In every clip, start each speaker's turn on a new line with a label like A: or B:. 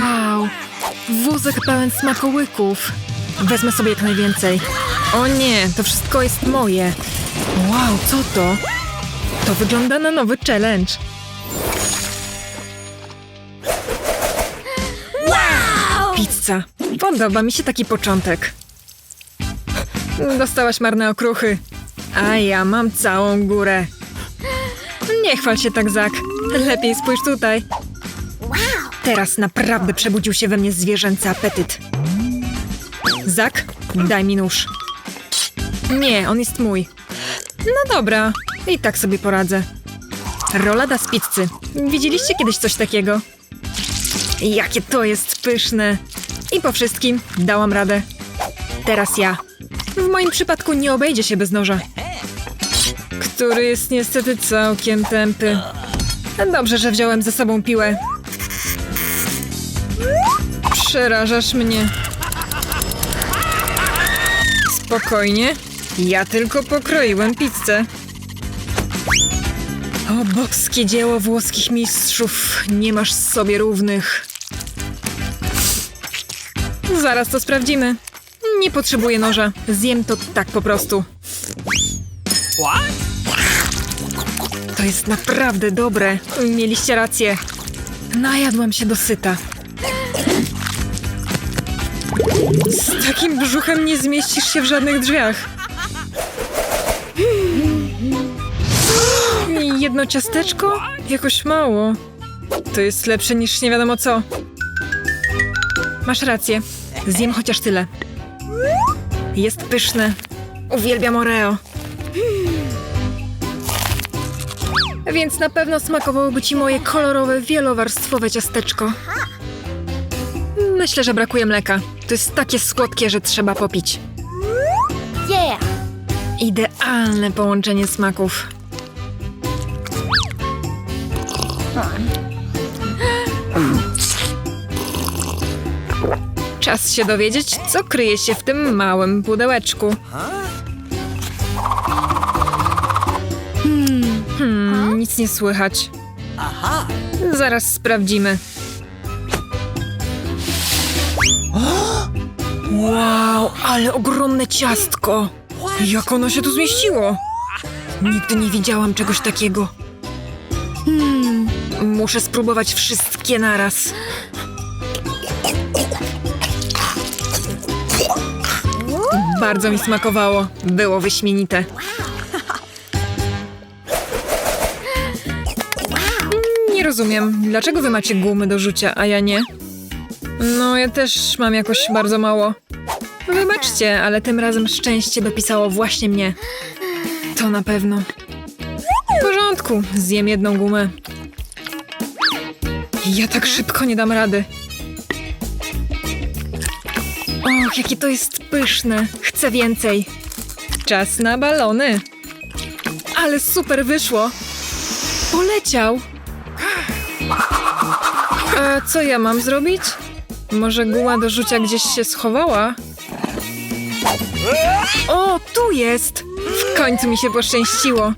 A: Wow, wózek pełen smakołyków. Wezmę sobie jak najwięcej. O nie, to wszystko jest moje. Wow, co to? To wygląda na nowy challenge. Pizza. Podoba mi się taki początek. Dostałaś marne okruchy. A ja mam całą górę. Nie chwal się tak, Zak. Lepiej spójrz tutaj. Teraz naprawdę przebudził się we mnie zwierzęcy apetyt. Zak, daj mi nóż. Nie, on jest mój. No dobra, i tak sobie poradzę. Rolada z pizzy. Widzieliście kiedyś coś takiego? Jakie to jest pyszne! I po wszystkim dałam radę. Teraz ja. W moim przypadku nie obejdzie się bez noża. Który jest niestety całkiem tępy. Dobrze, że wziąłem ze sobą piłę. Przerażasz mnie. Spokojnie. Ja tylko pokroiłem pizzę. O boskie dzieło włoskich mistrzów. Nie masz sobie równych. Zaraz to sprawdzimy. Nie potrzebuję noża. Zjem to tak po prostu. To jest naprawdę dobre. Mieliście rację. Najadłam się dosyta. Z takim brzuchem nie zmieścisz się w żadnych drzwiach. I Jedno ciasteczko? Jakoś mało. To jest lepsze niż nie wiadomo co. Masz rację. Zjem chociaż tyle. Jest pyszne. Uwielbiam Oreo. Więc na pewno smakowałoby ci moje kolorowe, wielowarstwowe ciasteczko. Myślę, że brakuje mleka. To jest takie słodkie, że trzeba popić.
B: Yeah.
A: Idealne połączenie smaków. Czas się dowiedzieć, co kryje się w tym małym pudełeczku. Hmm, hmm, nic nie słychać. Zaraz sprawdzimy. Wow, ale ogromne ciastko! Jak ono się tu zmieściło? Nigdy nie widziałam czegoś takiego. Hmm, muszę spróbować wszystkie naraz. Bardzo mi smakowało. Było wyśmienite. Nie rozumiem, dlaczego wy macie gumy do rzucia, a ja nie? No, ja też mam jakoś bardzo mało. Wybaczcie, ale tym razem szczęście dopisało właśnie mnie. To na pewno. W porządku, zjem jedną gumę. Ja tak szybko nie dam rady. Och, jakie to jest pyszne. Chcę więcej. Czas na balony. Ale super wyszło. Poleciał. A co ja mam zrobić? Może guma do rzucia gdzieś się schowała? Jest! W końcu mi się poszczęściło.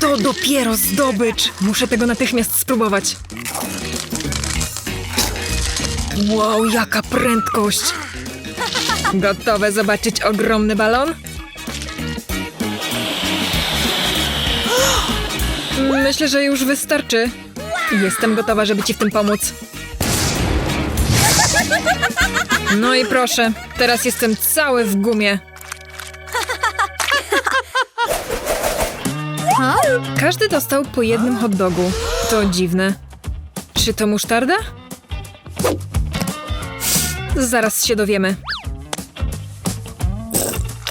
A: To dopiero zdobycz. Muszę tego natychmiast spróbować. Wow, jaka prędkość! Gotowe zobaczyć ogromny balon? Myślę, że już wystarczy. Jestem gotowa, żeby ci w tym pomóc. No i proszę, teraz jestem cały w gumie. Każdy dostał po jednym hot dogu. To dziwne. Czy to musztarda? Zaraz się dowiemy.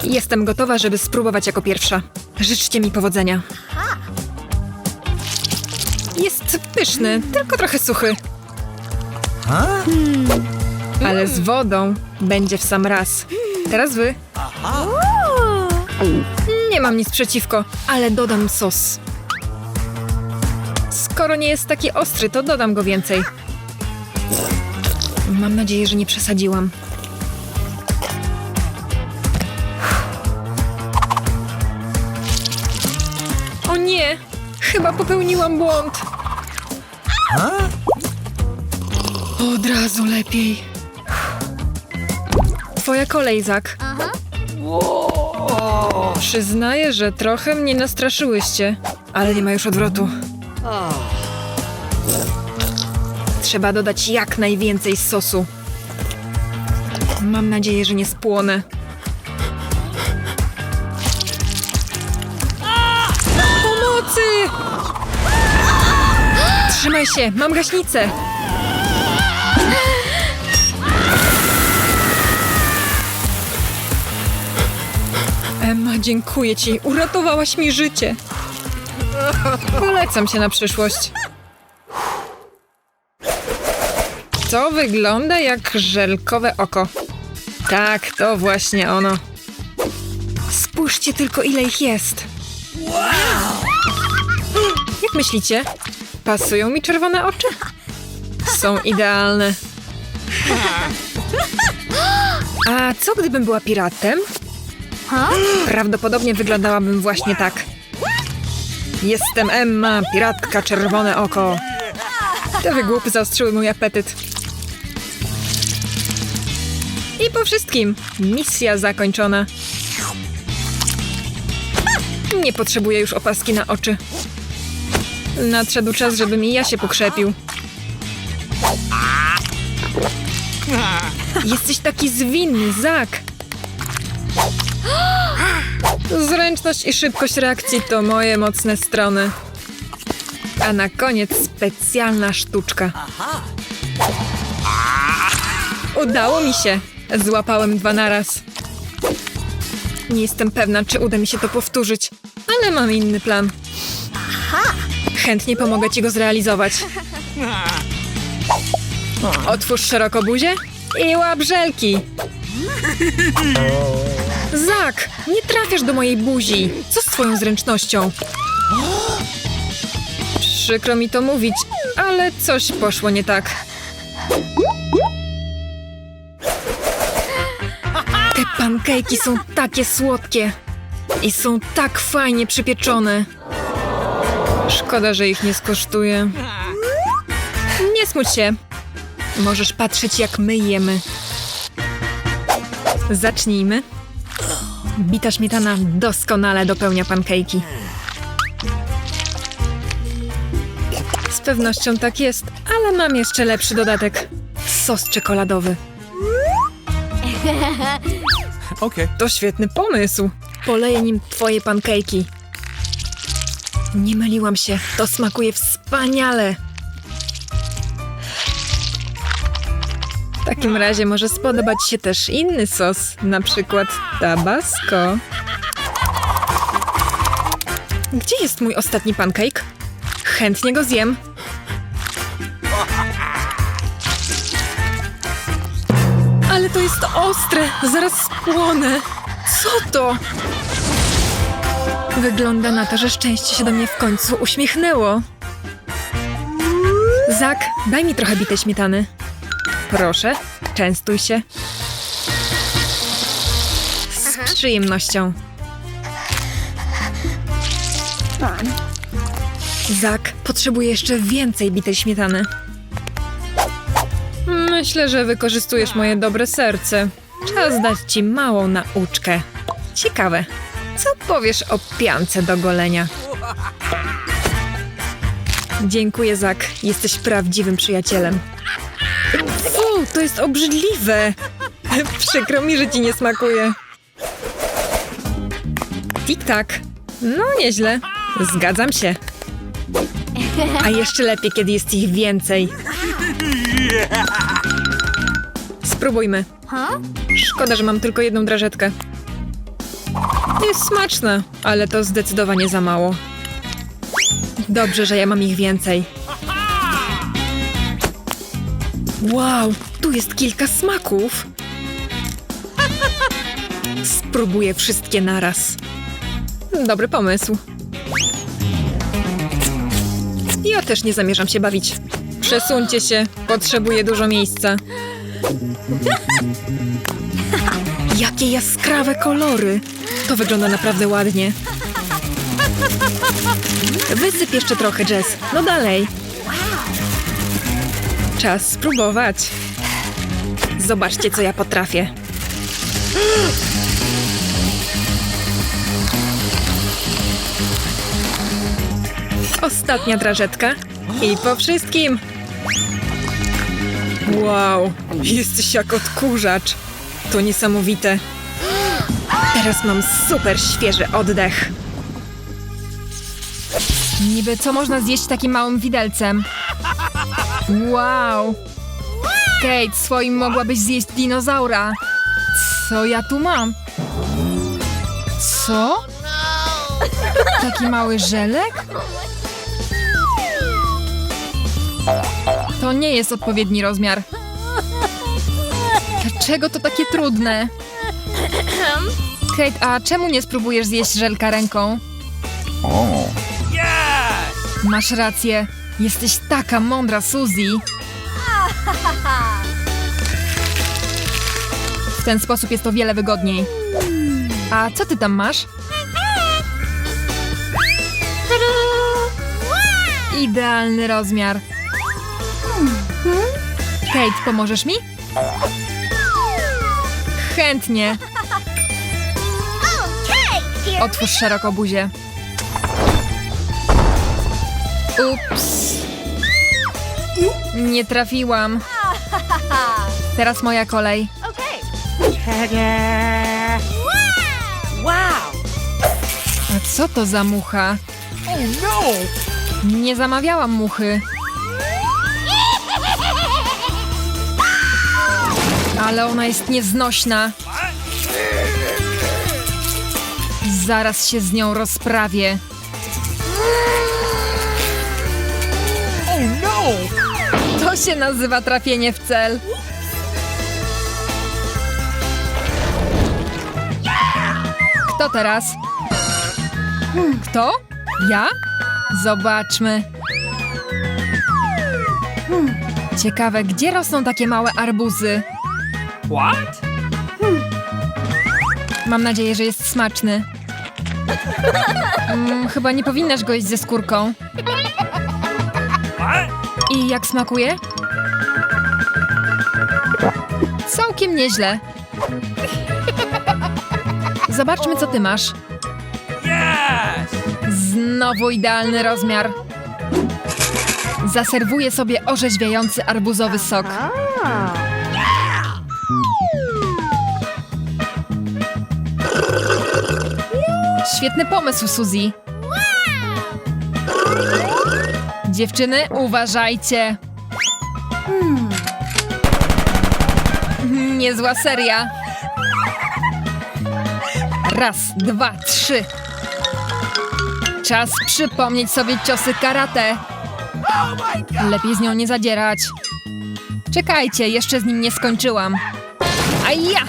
A: Jestem gotowa, żeby spróbować jako pierwsza. Życzcie mi powodzenia. Jest pyszny, tylko trochę suchy. Ale z wodą będzie w sam raz. Teraz wy. Nie mam nic przeciwko, ale dodam sos. Skoro nie jest taki ostry, to dodam go więcej. Mam nadzieję, że nie przesadziłam. O nie! Chyba popełniłam błąd. Od razu lepiej. Twoja kolej, Zak. Przyznaję, że trochę mnie nastraszyłyście, ale nie ma już odwrotu. Trzeba dodać jak najwięcej sosu. Mam nadzieję, że nie spłonę. Pomocy! Trzymaj się, mam gaśnicę. Dziękuję ci. Uratowałaś mi życie. Polecam się na przyszłość. To wygląda jak żelkowe oko. Tak, to właśnie ono. Spójrzcie tylko, ile ich jest. Jak myślicie? Pasują mi czerwone oczy? Są idealne. A co gdybym była piratem?
B: Huh?
A: Prawdopodobnie wyglądałabym właśnie tak. Jestem Emma, piratka czerwone oko. Te wygłupy zaostrzyły mój apetyt. I po wszystkim, misja zakończona. Nie potrzebuję już opaski na oczy. Nadszedł czas, żebym i ja się pokrzepił. Jesteś taki zwinny, Zak. Zręczność i szybkość reakcji to moje mocne strony. A na koniec specjalna sztuczka. Udało mi się. Złapałem dwa naraz. Nie jestem pewna, czy uda mi się to powtórzyć, ale mam inny plan. Chętnie pomogę ci go zrealizować. Otwórz szeroko buzię i łap żelki. Zak, nie trafiasz do mojej buzi. Co z twoją zręcznością? Przykro mi to mówić, ale coś poszło nie tak. Te pankejki są takie słodkie i są tak fajnie przypieczone. Szkoda, że ich nie skosztuję. Nie smuć się. Możesz patrzeć, jak my jemy. Zacznijmy. Bita śmietana doskonale dopełnia pankejki. Z pewnością tak jest, ale mam jeszcze lepszy dodatek. Sos czekoladowy.
C: Okay.
A: To świetny pomysł. Poleję nim twoje pankejki. Nie myliłam się, to smakuje wspaniale. Takim razie może spodobać się też inny sos, na przykład tabasco. Gdzie jest mój ostatni pancake? Chętnie go zjem. Ale to jest ostre, zaraz spłonę. Co to? Wygląda na to, że szczęście się do mnie w końcu uśmiechnęło. Zak, daj mi trochę bitej śmietany. Proszę, częstuj się. Z przyjemnością. Zak, potrzebuję jeszcze więcej bitej śmietany. Myślę, że wykorzystujesz moje dobre serce. Czas dać ci małą nauczkę. Ciekawe, co powiesz o piance do golenia? Dziękuję, Zak. Jesteś prawdziwym przyjacielem. To jest obrzydliwe. Przykro mi, że ci nie smakuje. Tik-tak. No, nieźle. Zgadzam się. A jeszcze lepiej, kiedy jest ich więcej. Spróbujmy. Szkoda, że mam tylko jedną drażetkę. Jest smaczne, ale to zdecydowanie za mało. Dobrze, że ja mam ich więcej. Wow, tu jest kilka smaków. Spróbuję wszystkie naraz. Dobry pomysł. Ja też nie zamierzam się bawić. Przesuńcie się, potrzebuję dużo miejsca. Jakie jaskrawe kolory! To wygląda naprawdę ładnie. Wysyp jeszcze trochę, Jess. No dalej. Czas spróbować. Zobaczcie, co ja potrafię. Ostatnia drażetka. I po wszystkim. Wow, jesteś jak odkurzacz. To niesamowite. Teraz mam super świeży oddech. Niby co można zjeść takim małym widelcem? Wow! Kate, swoim mogłabyś zjeść dinozaura. Co ja tu mam? Co? Taki mały żelek? To nie jest odpowiedni rozmiar. Dlaczego to takie trudne? Kate, a czemu nie spróbujesz zjeść żelka ręką? Masz rację. Jesteś taka mądra, Suzy. Ten sposób jest o wiele wygodniej. A co ty tam masz? Idealny rozmiar. Kate, pomożesz mi? Chętnie. Otwórz szeroko buzię. Ups. Nie trafiłam. Teraz moja kolej.
B: Wow.
A: A co to za mucha? Nie zamawiałam muchy. Ale ona jest nieznośna. Zaraz się z nią rozprawię. To się nazywa trafienie w cel. Kto teraz? Kto? Ja? Zobaczmy. Ciekawe, gdzie rosną takie małe arbuzy?
C: What?
A: Mam nadzieję, że jest smaczny. Mm, chyba nie powinnaś go jeść ze skórką. I jak smakuje? Całkiem nieźle. Zobaczmy, co ty masz.
C: Yes!
A: Znowu idealny rozmiar. Zaserwuję sobie orzeźwiający arbuzowy sok. Świetny pomysł, Suzy. Dziewczyny, uważajcie. Niezła seria. Raz, dwa, trzy. Czas przypomnieć sobie ciosy karate. Lepiej z nią nie zadzierać. Czekajcie, jeszcze z nim nie skończyłam. A ja!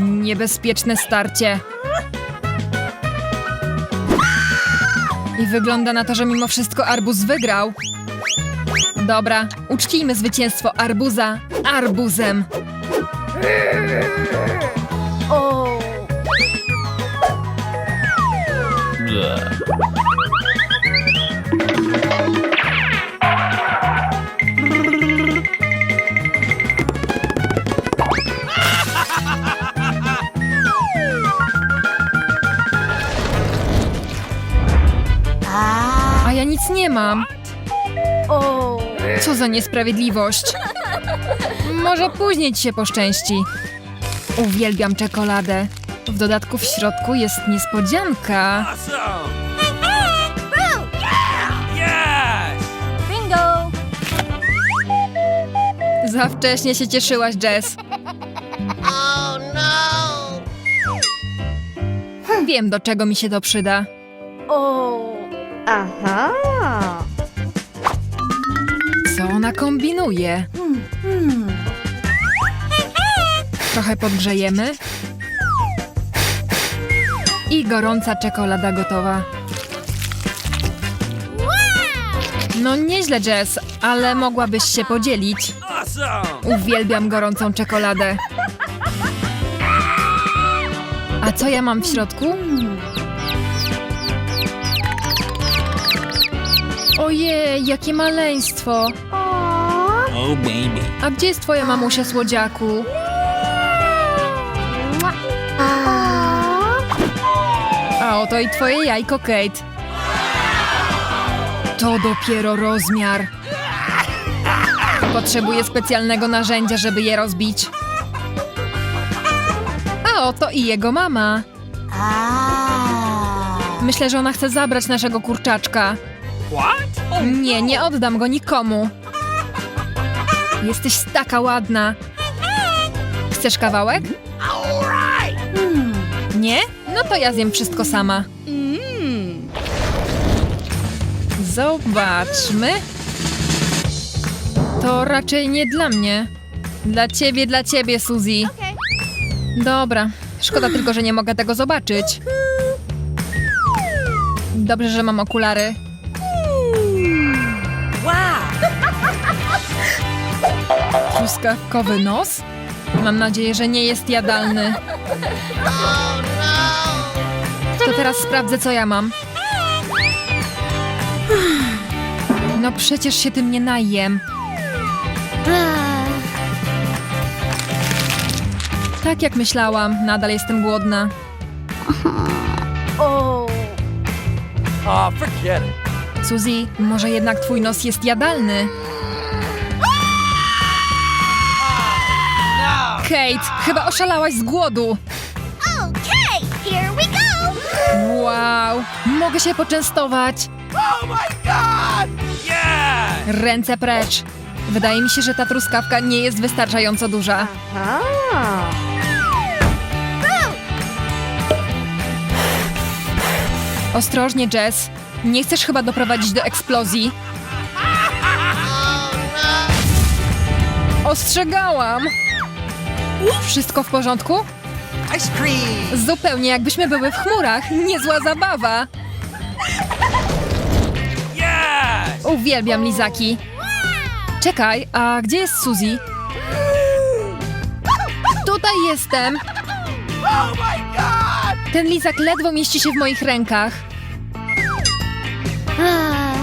A: Niebezpieczne starcie. I wygląda na to, że mimo wszystko Arbuz wygrał. Dobra, uczcijmy zwycięstwo Arbuza arbuzem. Nic nie mam. Co za niesprawiedliwość. Może później ci się poszczęści. Uwielbiam czekoladę. W dodatku w środku jest niespodzianka. Za wcześnie się cieszyłaś, Jess.
B: Oh no.
A: Wiem, do czego mi się to przyda.
B: Oh.
D: Aha!
A: Co ona kombinuje? Trochę podgrzejemy. I gorąca czekolada gotowa. No nieźle, Jess, ale mogłabyś się podzielić. Uwielbiam gorącą czekoladę. A co ja mam w środku? Ojej, jakie maleństwo.
C: Oh, baby.
A: A gdzie jest twoja mamusia, słodziaku? A oto i twoje jajko, Kate. To dopiero rozmiar. Potrzebuję specjalnego narzędzia, żeby je rozbić. A oto i jego mama. Myślę, że ona chce zabrać naszego kurczaczka. Nie, nie oddam go nikomu. Jesteś taka ładna. Chcesz kawałek? Nie? No to ja zjem wszystko sama. Zobaczmy. To raczej nie dla mnie. Dla ciebie, dla ciebie, Suzy. Dobra. Szkoda tylko, że nie mogę tego zobaczyć. Dobrze, że mam okulary. Truskawkowy nos? Mam nadzieję, że nie jest jadalny. To teraz sprawdzę, co ja mam. No przecież się tym nie najem. Tak jak myślałam, nadal jestem głodna. Suzy, może jednak twój nos jest jadalny? Kate, chyba oszalałaś z głodu.
B: Okay, here we go.
A: Wow, mogę się poczęstować.
C: Oh my god! Yes!
A: Ręce precz. Wydaje mi się, że ta truskawka nie jest wystarczająco duża. Ostrożnie, Jess. Nie chcesz chyba doprowadzić do eksplozji. Ostrzegałam! Wszystko w porządku?
C: Ice cream!
A: Zupełnie jakbyśmy były w chmurach. Niezła zabawa. Uwielbiam lizaki. Czekaj, a gdzie jest Suzy? Tutaj jestem.
C: Oh!
A: Ten lizak ledwo mieści się w moich rękach,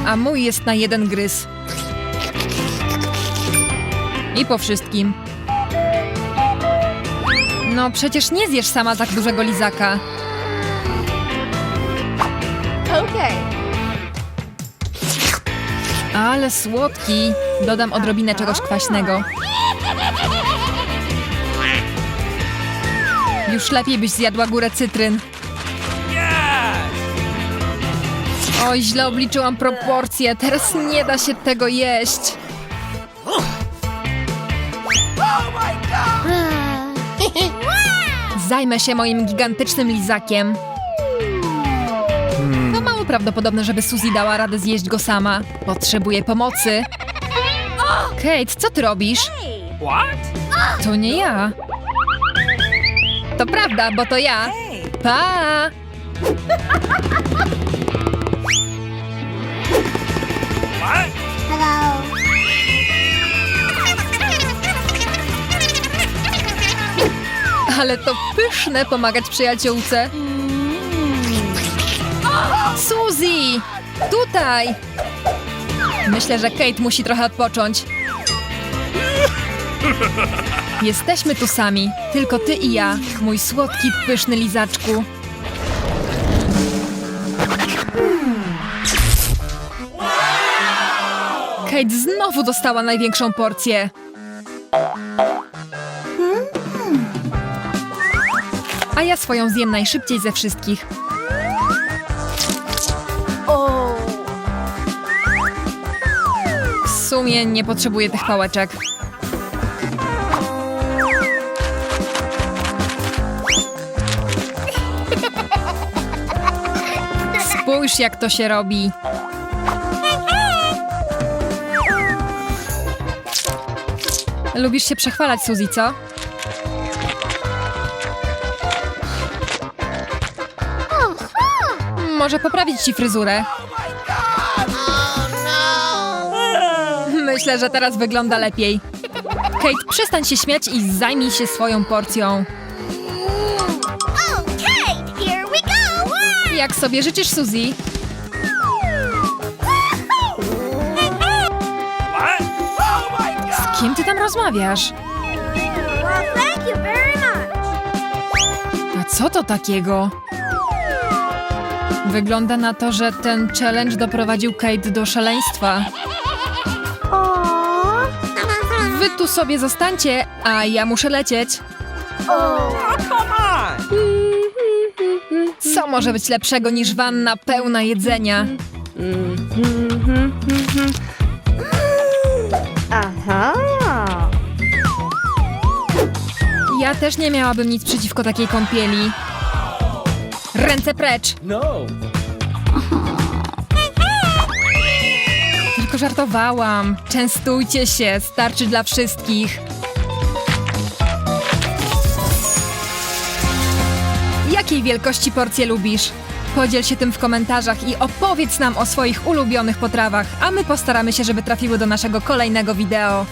A: a mój jest na jeden gryz. I po wszystkim. No przecież nie zjesz sama tak dużego lizaka.
B: Okay.
A: Ale słodki. Dodam odrobinę czegoś kwaśnego. Już lepiej byś zjadła górę cytryn. Oj, źle obliczyłam proporcje. Teraz nie da się tego jeść. Zajmę się moim gigantycznym lizakiem. To mało prawdopodobne, żeby Suzy dała radę zjeść go sama. Potrzebuję pomocy. Kate, co ty robisz?
C: What?
A: To nie ja. To prawda, bo to ja. Pa! Ale to pyszne pomagać przyjaciółce. Suzy! Tutaj! Myślę, że Kate musi trochę odpocząć. Jesteśmy tu sami, tylko ty i ja, mój słodki, pyszny lizaczku. Kate znowu dostała największą porcję. Ja swoją zjem najszybciej ze wszystkich. W sumie nie potrzebuję tych pałeczek. Spójrz, jak to się robi. Lubisz się przechwalać, Suzy, co? może poprawić ci fryzurę. Myślę, że teraz wygląda lepiej. Kate, przestań się śmiać i zajmij się swoją porcją. Jak sobie życzysz, Suzy?
B: Z kim ty tam rozmawiasz?
A: A co to takiego? Wygląda na to, że ten challenge doprowadził Kate do szaleństwa. Wy tu sobie zostańcie, a ja muszę lecieć. Co może być lepszego niż wanna pełna jedzenia?
B: Aha.
A: Ja też nie miałabym nic przeciwko takiej kąpieli. Ręce precz!
C: No.
A: Tylko żartowałam. Częstujcie się, starczy dla wszystkich. Jakiej wielkości porcje lubisz? Podziel się tym w komentarzach i opowiedz nam o swoich ulubionych potrawach, a my postaramy się, żeby trafiły do naszego kolejnego wideo.